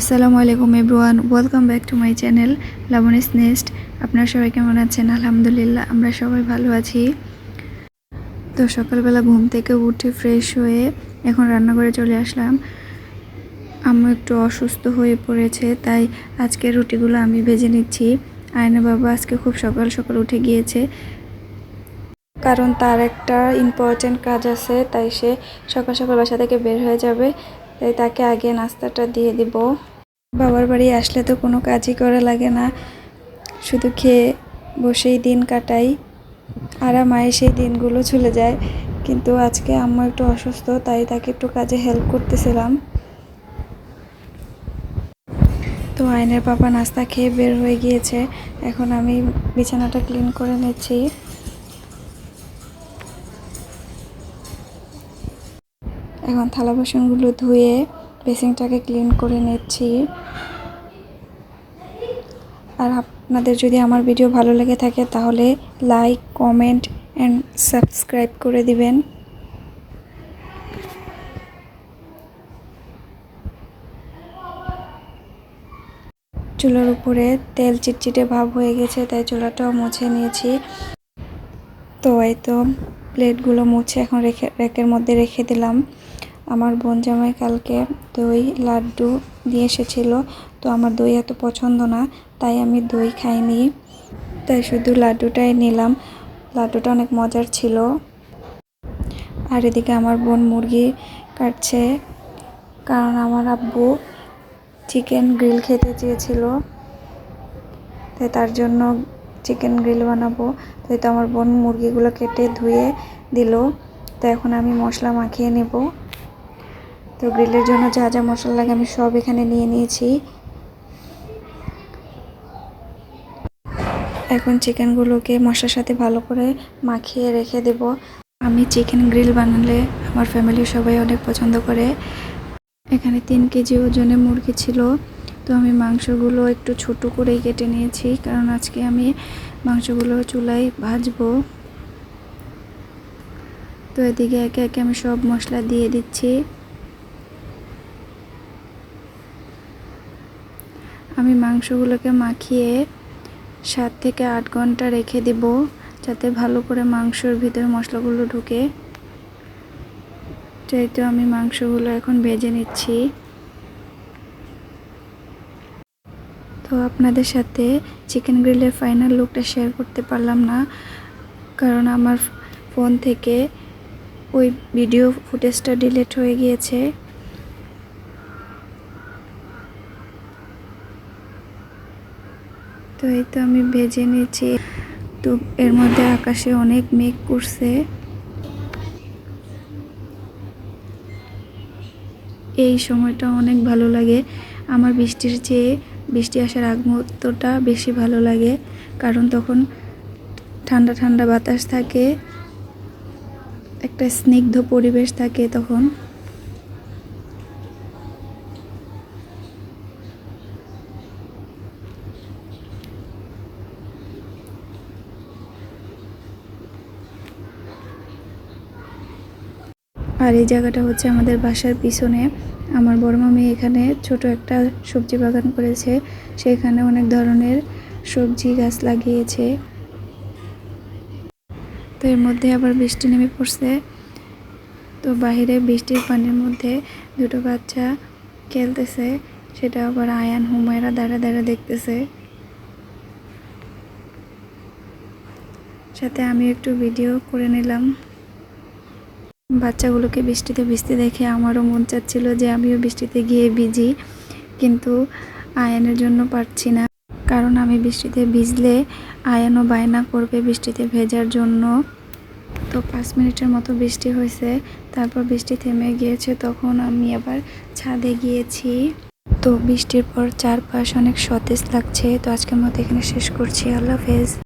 আসসালামু আলাইকুম everyone, welcome back to my channel Laboni's Nest. আপনারা সবাই কেমন আছেন? আলহামদুলিল্লাহ, আমরা সবাই ভালো আছি। তো সকালবেলা ঘুম থেকে উঠে ফ্রেশ হয়ে এখন রান্নাঘরে চলে আসলাম। আমি একটু অসুস্থ হয়ে পড়েছে, তাই আজকে রুটিগুলো আমি ভেজে নিচ্ছি। আয়না বাবা আজকে খুব সকাল সকাল উঠে গিয়েছে। কারণ তার একটা ইম্পর্ট্যান্ট কাজ আছে, তাই সে সকাল সকাল বাসা থেকে বের হয়ে যাবে, তাই তাকে আগে নাস্তাটা দিয়ে দিব। বাবার বাড়ি আসলে তো কোনো কাজই করা লাগে না। শুধু খেয়ে বসেই দিন কাটাই আরামায় সেই দিনগুলো চলে যায়। কিন্তু আজকে আম্মা একটু অসুস্থ, তাই তাকে একটু কাজে হেল্প করতেছিলাম। তো আয়নের পাপা নাস্তা খেয়ে বের হয়ে গিয়েছে। এখন আমি বিছানাটা ক্লিন করে নিচ্ছি। এখন থালা বাসনগুলো ধুয়ে বেসিংটাকে ক্লিন করে নিচ্ছি। আর আপনাদের যদি আমার ভিডিও ভালো লেগে থাকে, তাহলে লাইক, কমেন্ট অ্যান্ড সাবস্ক্রাইব করে দিবেন। চুলার উপরে তেল চিটচিটে ভাব হয়ে গেছে, তাই চুলাটাও মুছে নিয়েছি। তো এই তো, প্লেটগুলো মুছে এখন রেখে র্যাকের মধ্যে রেখে দিলাম। আমার বোন জামাই কালকে দই, লাড্ডু দিয়ে এসেছিল। তো আমার দই এত পছন্দ না, তাই আমি দই খাইনি। তাই শুধু লাড্ডুটাই নিলাম। লাড্ডুটা অনেক মজার ছিল। আর এদিকে আমার বোন মুরগি কাটছে, কারণ আমার আব্বু চিকেন গ্রিল খেতে চেয়েছিল। তাই তার জন্য চিকেন গ্রিল বানাবো। তাই তো আমার বোন মুরগিগুলো কেটে ধুয়ে দিল। তো এখন আমি মশলা মাখিয়ে নেব। তো গ্রিলের জন্য যা যা মশলা লাগে আমি সব এখানে নিয়ে নিয়েছি। এখন চিকেনগুলোকে মশলার সাথে ভালো করে মাখিয়ে রেখে দেব। আমি চিকেন গ্রিল বানালে আমার ফ্যামিলির সবাই অনেক পছন্দ করে। এখানে তিন কেজি ওজনে মুরগি ছিল, তো আমি মাংসগুলো একটু ছোট করেই কেটে নিয়েছি, কারণ আজকে আমি মাংসগুলো চুলায় ভাজবো। তো এদিকে একে একে আমি সব মশলা দিয়ে দিচ্ছি। আমি মাংসগুলোকে মাখিয়ে সাত থেকে আট ঘণ্টা রেখে দেব, যাতে ভালো করে মাংসর ভিতরে মশলাগুলো ঢুকে। তাই তো আমি মাংসগুলো এখন ভেজে নিচ্ছি। তো আপনাদের সাথে চিকেন গ্রিলের ফাইনাল লুকটা শেয়ার করতে পারলাম না, কারণ আমার ফোন থেকে ওই ভিডিও ফুটেজটা ডিলিট হয়ে গিয়েছে। তো এই তো আমি ভেজে নিয়েছি। তো এর মধ্যে আকাশে অনেক মেঘ করছে। এই সময়টা অনেক ভালো লাগে। আমার বৃষ্টির চেয়ে বৃষ্টি আসার আগ মুহূর্তটা বেশি ভালো লাগে। কারণ তখন ঠান্ডা ঠান্ডা বাতাস থাকে, একটা স্নিগ্ধ পরিবেশ থাকে তখন। আর এই জায়গাটা হচ্ছে আমাদের বাসার পিছনে। আমার বড় মামি এখানে ছোট একটা সবজি বাগান করেছে। সেখানে অনেক ধরনের সবজি গাছ লাগিয়েছে। তো এর মধ্যে আবার বৃষ্টি নেমে পড়ছে। তো বাহিরে বৃষ্টির পানির মধ্যে দুটো বাচ্চা খেলতেছে। সেটা আবার আয়ান হুমায়রা দাঁড়া দাঁড়া দেখতেছে। সাথে আমি একটু ভিডিও করে নিলাম। বাচ্চাগুলোকে বৃষ্টিতে ভিজতে দেখে আমারও মন চাচ্ছিল যে আমিও বৃষ্টিতে গিয়ে ভিজি, কিন্তু আয়নের জন্য পারছি না। কারণ আমি বৃষ্টিতে ভিজলে আয়নও বায়না করবে বৃষ্টিতে ভেজার জন্য। তো পাঁচ মিনিটের মতো বৃষ্টি হয়েছে, তারপর বৃষ্টি থেমে গিয়েছে, তখন আমি আবার ছাদে গিয়েছি। তো বৃষ্টির পর চারপাশ অনেক সতেজ লাগছে, তো আজকের মতো এখানে শেষ করছি। আল্লাহ হাফেজ।